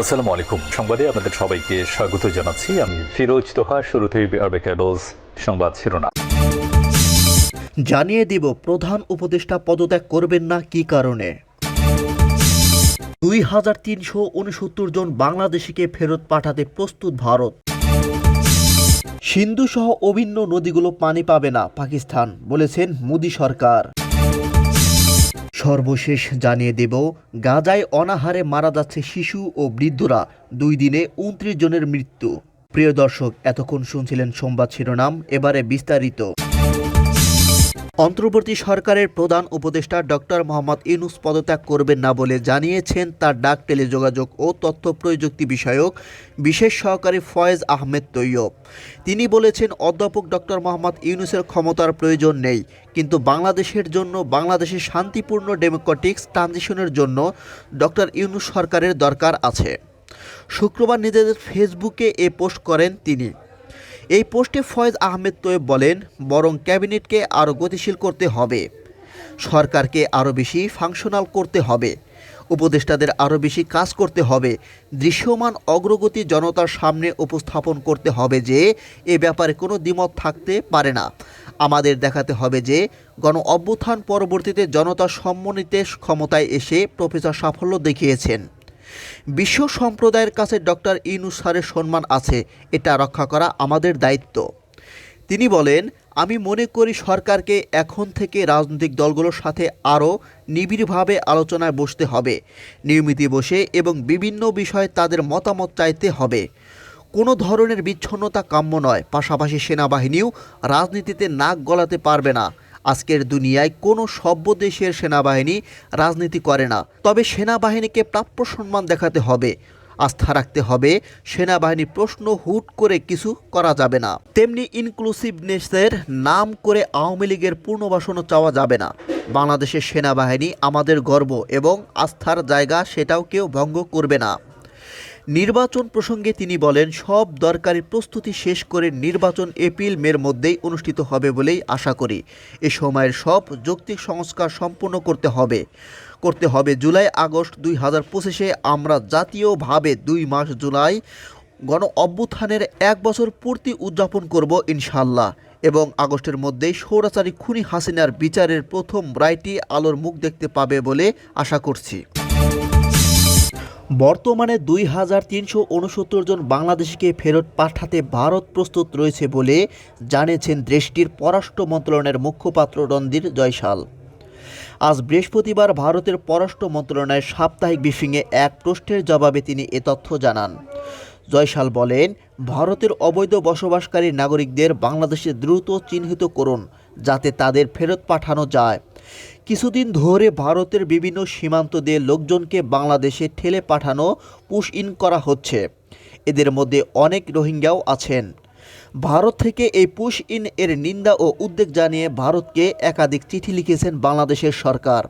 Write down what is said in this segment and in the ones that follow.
আসসালামু আলাইকুম। সংবাদে আপনাদের সবাইকে স্বাগত জানাচ্ছি। আমি ফিরোজ তোহা, শুরুতেই আরবে ক্যাবলস সংবাদ শিরোনাম। জানিয়ে দিব, প্রধান উপদেষ্টা পদত্যাগ করবেন না কি কারণে? দুই হাজার তিনশো উনসত্তর জন বাংলাদেশিকে ফেরত পাঠাতে প্রস্তুত ভারত। সিন্ধু সহ অভিন্ন নদীগুলো পানি পাবে না পাকিস্তান, বলেছেন মোদী সরকার। সর্বশেষ জানিয়ে দেব, গাজায় অনাহারে মারা যাচ্ছে শিশু ও বৃদ্ধরা। দুই দিনে উনত্রিশ জনের মৃত্যু। প্রিয় দর্শক, এতক্ষণ শুনছিলেন সংবাদ শিরোনাম, এবারে বিস্তারিত। অন্তর্বর্তী সরকারের প্রধান উপদেষ্টা ডক্টর মোহাম্মদ ইউনুস পদত্যাগ করবেন না বলে জানিয়েছেন তার ডাক টেলিযোগাযোগ ও তথ্য প্রযুক্তি বিষয়ক বিশেষ সহকারী ফয়েজ আহমেদ তৈয়ব। তিনি বলেছেন, অধ্যাপক ডক্টর মোহাম্মদ ইউনুসের ক্ষমতার প্রয়োজন নেই, কিন্তু বাংলাদেশের জন্য, বাংলাদেশের শান্তিপূর্ণ ডেমোক্রেটিক্স ট্রানজিশনের জন্য ডক্টর ইউনুস সরকারের দরকার আছে। শুক্রবার নিজেদের ফেসবুকে এ পোস্ট করেন তিনি। এই পোস্টে ফয়েজ আহমেদ তোয়েব বলেন, বরং ক্যাবিনেটকে আরও গতিশীল করতে হবে। সরকারকে আরও বেশি ফাংশনাল করতে হবে। উপদেষ্টাদের আরও বেশি কাজ করতে হবে। দৃশ্যমান অগ্রগতি জনতার সামনে উপস্থাপন করতে হবে যে, এ ব্যাপারে কোনো দ্বিমত থাকতে পারে না। আমাদের দেখাতে হবে যে, গণ অভ্যুত্থান পরবর্তীতে জনতার সম্মানিতে ক্ষমতায় এসে প্রফেসর সাফল্য দেখিয়েছেন। বিশ্ব সম্প্রদায়ের কাছে ডক্টর ইউনুস স্যারের সম্মান আছে, এটা রক্ষা করা আমাদের দায়িত্ব। তিনি বলেন, আমি মনে করি সরকারকে এখন থেকে রাজনৈতিক দলগুলোর সাথে আরও নিবিড়ভাবে আলোচনায় বসতে হবে, নিয়মিত বসে এবং বিভিন্ন বিষয়ে তাদের মতামত চাইতে হবে। কোনো ধরনের বিচ্ছন্নতা কাম্য নয়, পাশাপাশি সেনাবাহিনীও রাজনীতিতে নাক গলাতে পারবে না। আজকের দুনিয়ায় কোনো সভ্য দেশের সেনাবাহিনী রাজনীতি করে না। তবে সেনাবাহিনীকে প্রাপ্য সম্মান দেখাতে হবে। আস্থা রাখতে হবে, সেনাবাহিনী প্রশ্ন হুট করে কিছু করা যাবে না। তেমনি ইনক্লুসিভনেসের নাম করে আওয়ামী লীগের পুনর্বাসনও চাওয়া যাবে না। বাংলাদেশের সেনাবাহিনী আমাদের গর্ব এবং আস্থার জায়গা সেটাও কেউ ভঙ্গ করবে না। নির্বাচন প্রসঙ্গে তিনি বলেন, সব দরকারি প্রস্তুতি শেষ করে নির্বাচন এপ্রিল, মের মধ্যেই অনুষ্ঠিত হবে বলেই আশা করি। এ সময়ের সব যৌক্তিক সংস্কার সম্পূর্ণ করতে হবে। করতে হবে জুলাই, আগস্ট দুই হাজার পঁচিশে। আমরা জাতীয়ভাবে দুই মাস জুলাই গণ অভ্যুত্থানের এক বছর পূর্তি উদযাপন করব ইনশাল্লাহ এবং আগস্টের মধ্যেই সৌরাচারী খুনি হাসিনার বিচারের প্রথম রায়টি আলোর মুখ দেখতে পাবে বলে আশা করছি। বর্তমানে দুই হাজার তিনশো উনসত্তর জন বাংলাদেশিকে ফেরত পাঠাতে ভারত প্রস্তুত রয়েছে বলে জানিয়েছেন দেশটির পররাষ্ট্র মন্ত্রণালয়ের মুখপাত্র রণধীর জয়সাল। আজ বৃহস্পতিবার ভারতের পররাষ্ট্র মন্ত্রণালয়ের সাপ্তাহিক ব্রিফিংয়ে এক প্রশ্নের জবাবে তিনি এ তথ্য জানান। জয়সাল বলেন, ভারতের অবৈধ বসবাসকারী নাগরিকদের বাংলাদেশে দ্রুত চিহ্নিত করুন যাতে তাদের ফেরত পাঠানো যায়। কিছুদিন ধরে ভারতের বিভিন্ন সীমান্ত দিয়ে লোকজনকে বাংলাদেশে ঠেলে পাঠানো পুশ ইন করা হচ্ছে। এদের মধ্যে অনেক রোহিঙ্গাও আছেন। ভারত থেকে এই পুশ ইন এর নিন্দা ও উদ্বেগ জানিয়ে ভারতকে একাধিক চিঠি লিখেছেন বাংলাদেশের সরকার।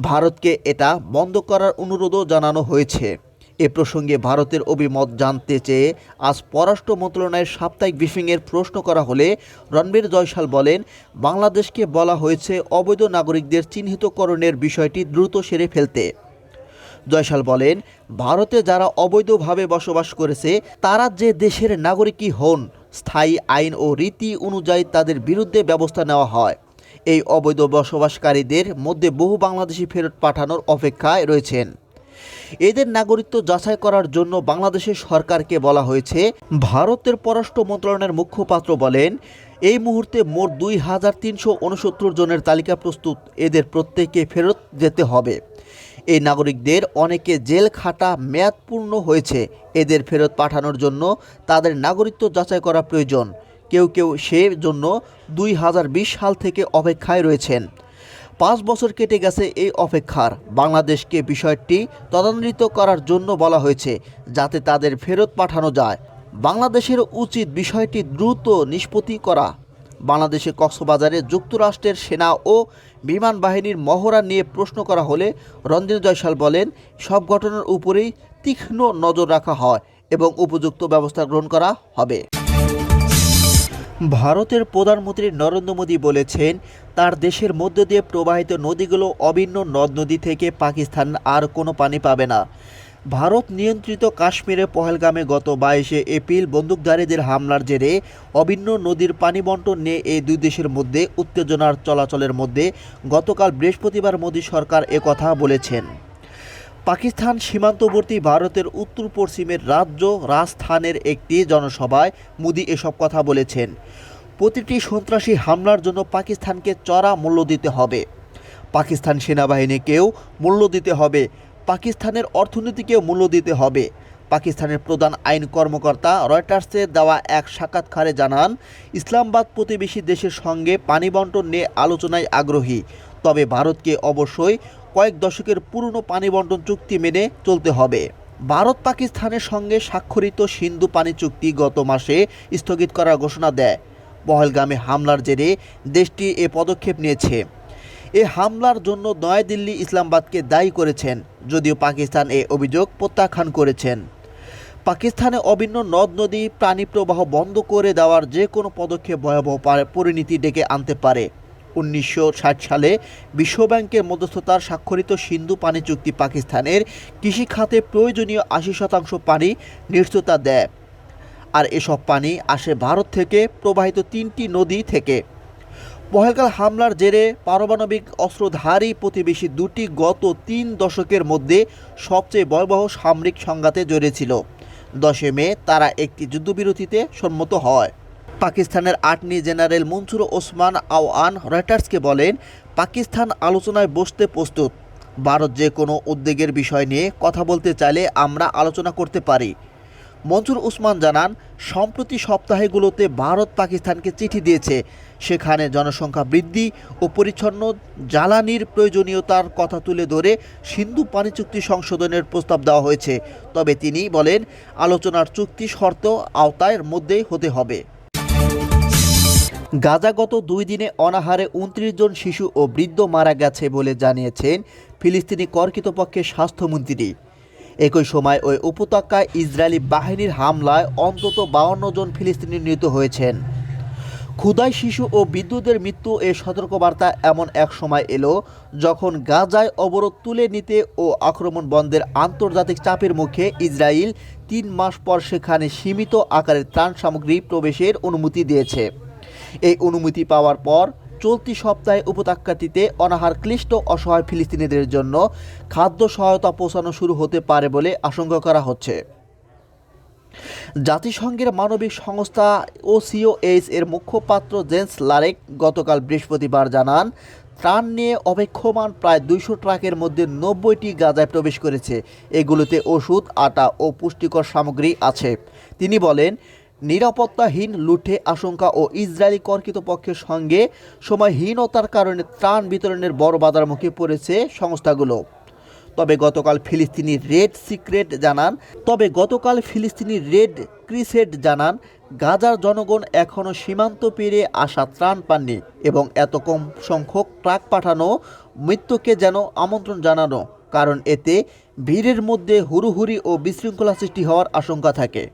ভারতকে এটা বন্ধ করার অনুরোধও জানানো হয়েছে। এ প্রসঙ্গে ভারতের অভিমত জানতে চেয়ে আজ পররাষ্ট্র মন্ত্রণালয়ের সাপ্তাহিক ব্রিফিংয়ের প্রশ্ন করা হলে রণবীর জয়সাল বলেন, বাংলাদেশকে বলা হয়েছে অবৈধ নাগরিকদের চিহ্নিতকরণের বিষয়টি দ্রুত সেরে ফেলতে। জয়সাল বলেন, ভারতে যারা অবৈধভাবে বসবাস করেছে, তারা যে দেশের নাগরিকই হন, স্থায়ী আইন ও রীতি অনুযায়ী তাদের বিরুদ্ধে ব্যবস্থা নেওয়া হয়। এই অবৈধ বসবাসকারীদের মধ্যে বহু বাংলাদেশি ফেরত পাঠানোর অপেক্ষায় রয়েছেন। এদের নাগরিকত্ব যাচাই করার জন্য বাংলাদেশের সরকারকে বলা হয়েছে, ভারতের পররাষ্ট্র মন্ত্রণালয়ের মুখপাত্র বলেন, এই মুহূর্তে মোট দুই হাজার তিনশো উনসত্তর জনের তালিকা প্রস্তুত, এদের প্রত্যেককে ফেরত যেতে হবে। এই নাগরিকদের অনেকে জেল খাটা মেয়াদ পূর্ণ হয়েছে, এদের ফেরত পাঠানোর জন্য তাদের নাগরিকত্ব যাচাই করা প্রয়োজন। কেউ কেউ সে জন্য দুই হাজার বিশ সাল থেকে অপেক্ষায় রয়েছেন। পাঁচ বছর কেটে গেছে এই অপেক্ষার। বাংলাদেশকে বিষয়টি তদান্বিত করার জন্য বলা হয়েছে, যাতে তাদের ফেরত পাঠানো যায়। বাংলাদেশের উচিত বিষয়টি দ্রুত নিষ্পত্তি করা। বাংলাদেশে কক্সবাজারে যুক্তরাষ্ট্রের সেনা ও বিমান বাহিনীর মহড়া নিয়ে প্রশ্ন করা হলে রঞ্জন জয়সাল বলেন, সব ঘটনার উপরেই তীক্ষ্ণ নজর রাখা হয় এবং উপযুক্ত ব্যবস্থা গ্রহণ করা হবে। ভারতের প্রধানমন্ত্রী নরেন্দ্র মোদী বলেছেন, তার দেশের মধ্য দিয়ে প্রবাহিত নদীগুলো অভিন্ন নদ নদী থেকে পাকিস্তান আর কোনো পানি পাবে না। ভারত নিয়ন্ত্রিত কাশ্মীরে পহেলগামে গত বাইশে এপ্রিল বন্দুকধারীদের হামলার জেরে অভিন্ন নদীর পানি বন্টন নিয়ে এই দুই দেশের মধ্যে উত্তেজনার চলাচলের মধ্যে গতকাল বৃহস্পতিবার মোদী সরকার একথা বলেছেন। পাকিস্তান সীমান্তবর্তী ভারতের উত্তর পশ্চিমের রাজ্য রাজস্থানের একটি জনসভায় মোদি এসব কথা বলেছেন। প্রতিটি সন্ত্রাসী হামলার জন্য পাকিস্তানকে চড়া মূল্য দিতে হবে। পাকিস্তান সেনাবাহিনীকেও মূল্য দিতে হবে। পাকিস্তানের অর্থনীতিকেও মূল্য দিতে হবে। পাকিস্তানের প্রধান আইন কর্মকর্তা রয়টার্সের দেওয়া এক সাক্ষাৎকারে জানান, ইসলামাবাদ প্রতিবেশী দেশের সঙ্গে পানি বন্টন নিয়ে আলোচনায় আগ্রহী। তবে ভারতকে অবশ্যই কয়েক দশকের পুরনো পানি বন্টন চুক্তি মেনে চলতে হবে। ভারত পাকিস্তানের সঙ্গে স্বাক্ষরিত সিন্ধু পানি চুক্তি গত মাসে স্থগিত করার ঘোষণা দেয়। পহলগামে হামলার জেরে দেশটি এ পদক্ষেপ নিয়েছে। এ হামলার জন্য নয়াদিল্লি ইসলামাবাদকে দায়ী করেছেন, যদিও পাকিস্তান এ অভিযোগ প্রত্যাখ্যান করেছেন। পাকিস্তানে অভিন্ন নদ, নদী প্রাণী প্রবাহ বন্ধ করে দেওয়ার যে কোনো পদক্ষেপ ভয়াবহ পরিণতি ডেকে আনতে পারে। উনিশশো ষাট সালে বিশ্বব্যাংকের মধ্যস্থতার স্বাক্ষরিত সিন্ধু পানি চুক্তি পাকিস্তানের কৃষি খাতে প্রয়োজনীয় আশি শতাংশ পানি নিশ্চয়তা দেয়। আর এসব পানি আসে ভারত থেকে প্রবাহিত তিনটি নদী থেকে। পহেলগাল হামলার জেরে পারমাণবিক অস্ত্রধারী প্রতিবেশী দুটি গত তিন দশকের মধ্যে সবচেয়ে ভয়াবহ সামরিক সংঘাতে জড়িয়েছিল দশে মে তারা একটি যুদ্ধবিরতিতে সম্মত হয়। পাকিস্তানের আটনি জেনারেল মনসুর ওসমান আওয়ান রয়টার্সকে বলেন, পাকিস্তান আলোচনায় বসতে প্রস্তুত। ভারত যে কোনো উদ্বেগের বিষয় নিয়ে কথা বলতে চাইলে আমরা আলোচনা করতে পারি। মনসুর উসমান জানান, সম্প্রতি সপ্তাহেগুলোতে ভারত পাকিস্তানকে চিঠি দিয়েছে। সেখানে জনসংখ্যা বৃদ্ধি ও পরিচ্ছন্ন জ্বালানির প্রয়োজনীয়তার কথা তুলে ধরে সিন্ধু পানি চুক্তি সংশোধনের প্রস্তাব দেওয়া হয়েছে। তবে তিনি বলেন, আলোচনার চুক্তি শর্ত আওতায়ের মধ্যেই হতে হবে। গাজা গত দুই দিনে অনাহারে উনত্রিশ জন শিশু ও বৃদ্ধ মারা গেছে বলে জানিয়েছেন ফিলিস্তিনি কর্তৃপক্ষের স্বাস্থ্যমন্ত্রী। একই সময় ওই উপত্যকায় ইসরায়েলি বাহিনীর হামলায় অন্তত বাউন্ন জন ফিলিস্তিনি নিহত হয়েছেন। ক্ষুদায় শিশু ও বিদ্যুতের মৃত্যু এ সতর্কবার্তা এমন এক সময় এলো যখন গাজায় অবরোধ তুলে নিতে ও আক্রমণ বন্ধের আন্তর্জাতিক চাপের মুখে ইসরায়েল তিন মাস পর সেখানে সীমিত আকারের ত্রাণ সামগ্রী প্রবেশের অনুমতি দিয়েছে। এই অনুমতি পাওয়ার পর চলতি সপ্তাহে উপত্যকাটিতে অনাহার ক্লিষ্ট অসহায় ফিলিস্তিনিদের জন্য খাদ্য সহায়তা পৌঁছানো শুরু হতে পারে বলে আশঙ্কা করা হচ্ছে। জাতিসংঘের মানবিক সংস্থা ওসিওএইচ এর মুখপাত্র জেন্স লারেক গতকাল বৃহস্পতিবার জানান, ত্রাণ নিয়ে অপেক্ষমান প্রায় দুইশো ট্রাকের মধ্যে নব্বইটি গাজায় প্রবেশ করেছে। এগুলোতে ওষুধ, আটা ও পুষ্টিকর সামগ্রী আছে। তিনি বলেন নিরাপত্তাহীন লুঠে আশঙ্কা ও ইসরায়েলি কর্তৃপক্ষের সঙ্গে সময়হীনতার কারণে ত্রাণ বিতরণের বড় বাধার মুখে পড়েছে সংস্থাগুলো। তবে গতকাল ফিলিস্তিনি রেড সিক্রেট জানান, তবে গতকাল ফিলিস্তিনি রেড ক্রিসেড জানান, গাজার জনগণ এখনও সীমান্ত পেরিয়ে আসা ত্রাণ পাননি এবং এত কম সংখ্যক ট্রাক পাঠানো মৃত্যুকে যেন আমন্ত্রণ জানানো, কারণ এতে ভিড়ের মধ্যে হুড়ুহুড়ি ও বিশৃঙ্খলা সৃষ্টি হওয়ার আশঙ্কা থাকে।